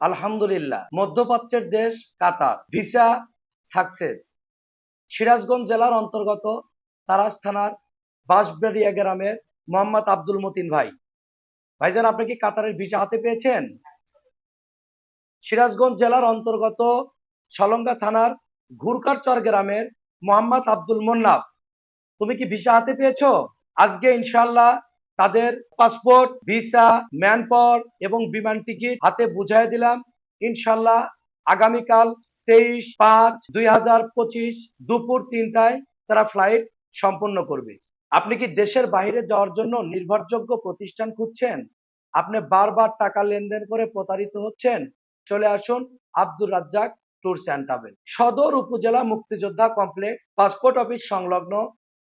আলহামদুলিল্লাহ। মধ্যপ্রাচ্যের দেশ কাতার। Visa success. সিরাজগঞ্জ জেলার অন্তর্গত তারাস থানার বাঁশবেড়িয়া গ্রামের মোহাম্মদ আব্দুল মতিন ভাই। ভাইজান, আপনি কি কাতারের ভিসা হাতে পেয়েছেন? সিরাজগঞ্জ জেলার অন্তর্গত সলঙ্গা থানার ঘুরকারচর গ্রামের মোহাম্মদ আব্দুল মোন্নাফ তুমি কি ভিসা হাতে পেয়েছ? আজকে ইনশাল্লাহ তাদের পাসপোর্ট ভিসা ম্যান পাওয়ার এবং বিমান টিকিট হাতে বুঝাই দিলাম। ইনশাল্লাহ আগামীকাল তেইশ পাঁচ দুই হাজার পঁচিশ দুপুর তিনটায় তারা ফ্লাইট সম্পন্ন করবে। আপনি কি দেশের বাইরে যাওয়ার জন্য নির্ভরযোগ্য প্রতিষ্ঠান খুঁজছেন? আপনি বারবার টাকা লেনদেন করে প্রতারিত হচ্ছেন? চলে আসুন Abdur Razzak tours and travel সদর উপজেলা মুক্তিযোদ্ধা কমপ্লেক্স পাসপোর্ট অফিস সংলগ্ন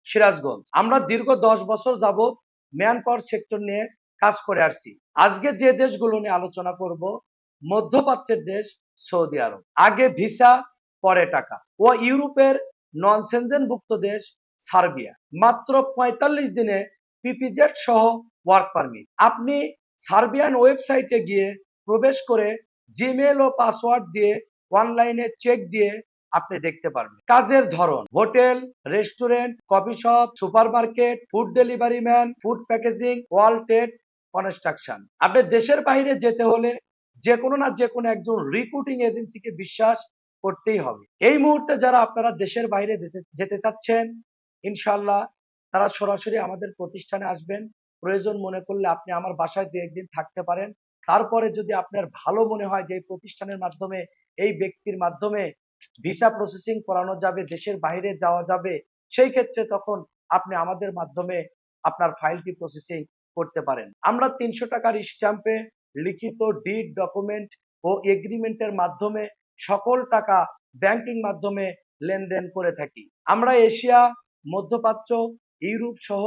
সিরাজগঞ্জ। আমরা দীর্ঘ দশ বছর যাবত ম্যান পাওয়ার সেক্টর নিয়ে কাজ করে আসছি। আজকে যে দেশগুলো নিয়ে আলোচনা করব, মধ্যপ্রাচ্যের দেশ সৌদি আরব। আগে ভিসা, পরে টাকা। ও ইউরোপের নন সেনজেনভুক্ত দেশ সার্বিয়া। মাত্র পঁয়তাল্লিশ দিনে পিপিজেড সহ ওয়ার্ক পারমিট। আপনি সার্বিয়ান ওয়েবসাইটে গিয়ে প্রবেশ করে জিমেল ও পাসওয়ার্ড দিয়ে, অনলাইনে চেক দিয়ে আপনি দেখতে পারবেন। কাজের ধরন, hotel, restaurant, coffee shop, supermarket, food delivery man, food packaging wall trade construction. আপনি দেশের বাইরে যেতে হলে যে কোনো না যে কোনো একজন রিক্রুটিং এজেন্সিকে বিশ্বাস করতেই হবে। এই মুহূর্তে যারা আপনারা দেশের বাইরে যেতে চাচ্ছেন ইনশাল্লাহ তারা সরাসরি আমাদের প্রতিষ্ঠানে আসবেন। প্রয়োজন মনে করলে আপনি আমার বাসায় দু একদিন থাকতে পারেন। তারপরে যদি আপনার ভালো মনে হয় যে এই প্রতিষ্ঠানের মাধ্যমে, এই ব্যক্তির মাধ্যমে ভিসা প্রসেসিং করানো যাবে, দেশের বাইরে যাওয়া যাবে, সেই ক্ষেত্রে তখন আপনি আমাদের মাধ্যমে আপনার ফাইলটি প্রসেসিং করতে পারেন। আমরা তিনশো টাকার স্ট্যাম্পে লিখিত ডিড ডকুমেন্ট ও এগ্রিমেন্টের মাধ্যমে সকল টাকা ব্যাংকিং মাধ্যমে লেনদেন করে থাকি। আমরা এশিয়া, মধ্যপ্রাচ্য, ইউরোপ সহ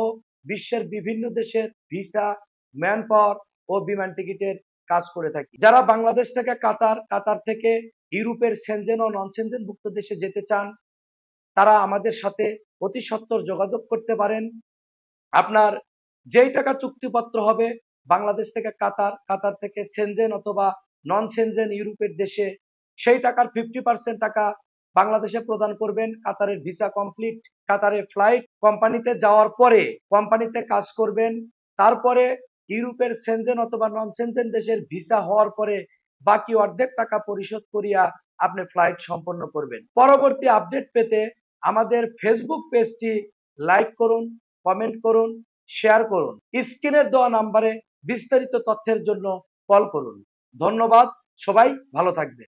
বিশ্বের বিভিন্ন দেশের ভিসা ম্যান পাওয়ার ও বিমান টিকিটের কাজ করে থাকি। যারা বাংলাদেশ থেকে, কাতার কাতার থেকে ইউরোপের সেনজেন ও নন সেনজেনভুক্ত দেশে যেতে চান, তারা আমাদের সাথে অতি সত্বর যোগাযোগ করতে পারেন। আপনার যেই টাকা চুক্তিপত্র হবে, বাংলাদেশ থেকে কাতার কাতার থেকে সেনজেন অথবা নন সেনজেন ইউরোপের দেশে, সেই টাকার ফিফটি পার্সেন্ট টাকা বাংলাদেশে প্রদান করবেন। কাতারের ভিসা কমপ্লিট, কাতারের ফ্লাইট কোম্পানিতে যাওয়ার পরে কোম্পানিতে কাজ করবেন। তারপরে ইউরোপের সেনজেন অথবা নন সেনজেন দেশের ভিসা হওয়ার পরে বাকি অর্ধেক টাকা পরিশোধ করিয়া আপনি ফ্লাইট সম্পন্ন করবেন। পরবর্তী আপডেট পেতে আমাদের ফেসবুক পেজটি লাইক করুন কমেন্ট করুন শেয়ার করুন। স্ক্রিনের দেওয়া নাম্বারে বিস্তারিত তথ্যের জন্য কল করুন। ধন্যবাদ, সবাই ভালো থাকবে